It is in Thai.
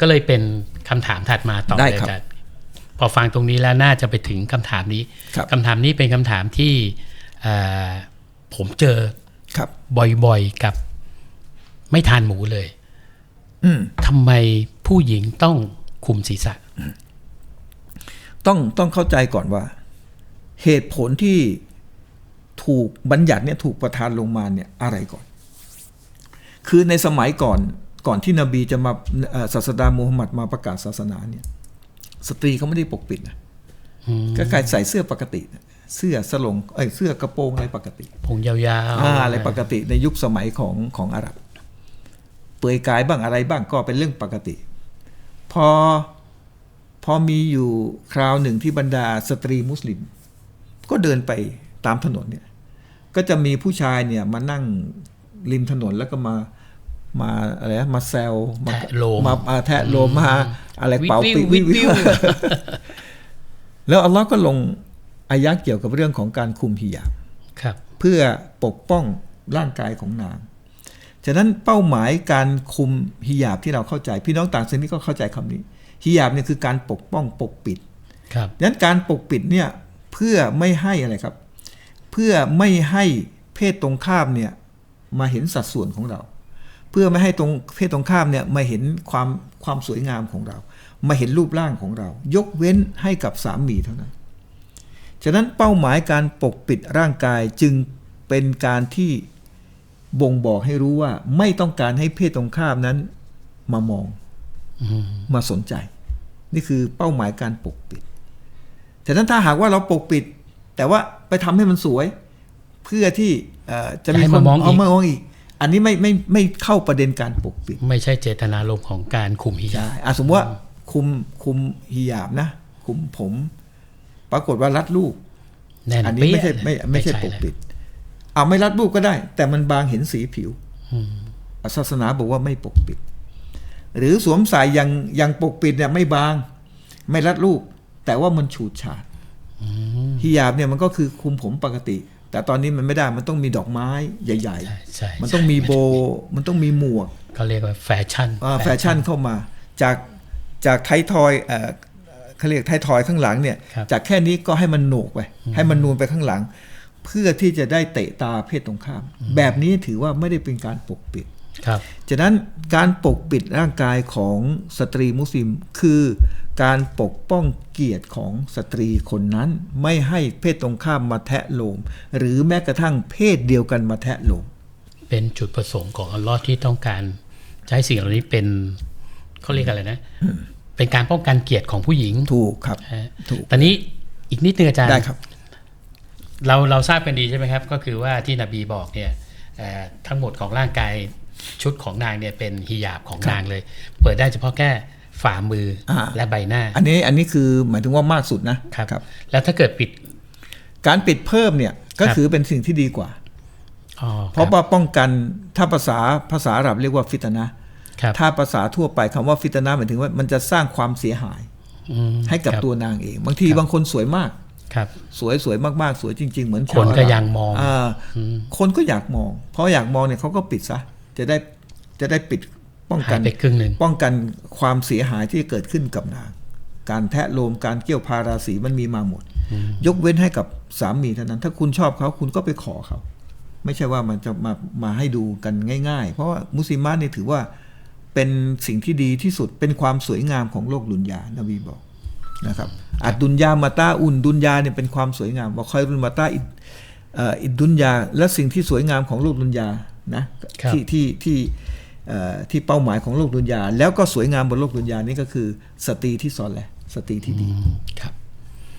ก็เลยเป็นคำถามถัดมาต่อได้เลยครับอาจารย์พอฟังตรงนี้แล้วน่าจะไปถึงคำถามนี้ครับคำถามนี้เป็นคำถามที่เอ่อผมเจอครับ บ่อยๆกับไม่ทานหมูเลยอืมทำไมผู้หญิงต้องคุมศีรษะ ต้องต้องเข้าใจก่อนว่า เหตุผลที่ถูกบัญญัติเนี่ยถูกประทานลงมาเนี่ยอะไรก่อน คือในสมัยก่อน ก่อนที่นบีจะมาเอ่อศาสดามูฮัมหมัดมาประกาศศาสนาเนี่ยสตรีเขาไม่ได้ปกปิดนะก็กายใส่เสื้อปกตินะเสื้อสลงเอ้ยเสื้อกระโปรงอะไรปกติผมยาวอ่าอะไรปกติในยุคสมัยของของอาหรับ เปลือยกายบ้างอะไรบ้างก็เป็นเรื่องปกติ พอพอมีอยู่คราวหนึ่งที่บรรดาสตรีมุสลิม ก็เดินไปตามถนนเนี่ยก็จะมีผู้ชายเนี่ยมานั่งริมถนนแล้วก็มา มาอะไรนะมาแซวมาแทะโลมมาอ่าแทะโลมมาอะไรวิเป่าวิวปีวิวิววแล้วอัลลอฮ์ก็ลงอายะเกี่ยวกับเรื่องของการคุมฮิญาบครับ เพื่อปกป้องร่างกายของนาง ฉะนั้นเป้าหมายการคุมฮิญาบที่เราเข้าใจ พี่น้องต่างศาสนาก็เข้าใจคำนี้ฮิญาบเนี่ยคือการปกป้องปกปิดครับดังนั้นการปกปิดเนี่ยเพื่อไม่ให้อะไรครับ เพื่อไม่ให้เพศตรงข้ามเนี่ยมาเห็นสัดส่วนของเรา เพื่อไม่ให้ตรงเพศตรงข้ามเนี่ยมาเห็นความความสวยงามของเรา มาเห็นรูปร่างของเรา ยกเว้นให้กับสามีเท่านั้น ฉะนั้นเป้าหมายการปกปิดร่างกายจึงเป็นการที่บ่งบอกให้รู้ว่าไม่ต้องการให้เพศตรงข้ามนั้นมามองอืมมาสนใจ นี่คือเป้าหมายการปกปิด ฉะนั้นถ้าหากว่าเราปกปิด แต่ว่าไปทำให้มันสวย เพื่อที่เอ่อจะมีให้คนมามองอีกเอามามองอีก อันนี้ไม่ไม่ไม่เข้าประเด็นการปกปิด ไม่ใช่เจตนารมณ์ของการคุมฮิญาใช่บอะสมมติว่าคุมคุมฮิญาบนะ คุมผม ปรากฏว่ารัดลูก แน่นอันนี้ไม่ใช่เปี้ยไม่ไม่ใช่ปกปิด เอาไม่รัดรูปก็ได้ แต่มันบางเห็นสีผิวอืมศาสนาบอกว่าไม่ปกปิด หรือสวมใส่ยังยังปกปิดเนี่ยไม่บาง ไม่รัดรูปแต่ว่ามันฉูดฉาดฮิญาบเนี่ยมันก็คือคุมผมปกติ แต่ตอนนี้มันไม่ได้มันต้องมีดอกไม้ใหญ่ใช่ใช่ๆมันต้องมีโบว์มันต้องมีหมวกเขาเรียกว่าแฟชั่นอ่าแฟชั่นเข้ามา จากจากไทยทอยเอ่อเขาเรียกไทยทอยข้างหลังเนี่ยครับจากแค่นี้ก็ให้มันโหนกไป ให้มันนูนไปข้างหลัง เพื่อที่จะได้เตะตาเพศตรงข้าม แบบนี้ถือว่าไม่ได้เป็นการปกปิดครับฉะนั้นการปกปิดร่างกายของสตรีมุสลิมคือ การปกป้องเกียรติของสตรีคนนั้น ไม่ให้เพศตรงข้ามมาแทะโลม หรือแม้กระทั่งเพศเดียวกันมาแทะโลม เป็นจุดประสงค์ของอัลลอฮ์ที่ต้องการใช้สิ่งเหล่านี้เป็นเขาเรียกอะไรนะ เป็นการป้องกันเกียรติของผู้หญิงถูกครับฮะถูกตอนนี้อีกนิดนึงอาจารย์ได้ครับ เราเราทราบกันดีใช่ไหมครับ ก็คือว่าที่นบีบอกเนี่ยเอ่อทั้งหมดของร่างกายชุดของนางเนี่ยเป็นฮิญาบของนางเลย เปิดได้เฉพาะแค่ ฝ่ามืออาและใบหน้า อันนี้อันนี้คือหมายถึงว่ามากสุดนะครับแล้วถ้าเกิดปิด การปิดเพิ่มเนี่ยก็ครับถือเป็นสิ่งที่ดีกว่าอ๋อเพราะว่าป้องกันถ้าภาษาภาษาอาหรับเรียกว่าฟิตนะห์ครับถ้าภาษาทั่วไปคำว่าฟิตนะห์หมายถึงว่ามันจะสร้างความเสียหายอืมให้กับครับตัวนางเอง บางทีบางคนสวยมากครับ สวยสวยมากๆ สวยจริง ๆ เหมือนคนก็ชาวอาหรับยังมองาคนก็อยากมอง เพราะอยากมองเนี่ยเขาก็ปิดซะจะได้จะได้ปิด ป้องกัหานยไปครึ่งหนึ่งป้องกันความเสียหายที่เกิดขึ้นกับนางการแทะโลมการเกี่ยวพาราสีมันมีมาหมด ยกเว้นให้กับสามีเท่านั้น ถ้าคุณชอบเขาคุณก็ไปขอเขา ไม่ใช่ว่ามันจะมามาให้ดูกันง่าย ๆ เพราะว่ามุสลิมะนี่ถือว่าเป็นสิ่งที่ดีที่สุดเป็นความสวยงามของโลกดุนยานบีบอกนะครับอัดดุนยามาตาอุนดุนยาเนี่ยเป็นความสวยงามบอกคอยรุนมาตาอิดเอ่ออิดดุนยาและสิ่งที่สวยงามของโลกดุนยานะครับที่ที่ที่เอ่อ ที่เป้าหมายของโลกดุนยา แล้วก็สวยงามบนโลกดุนยานี่ก็คือสตรีที่สอนแหละสตรีที่ดีครับ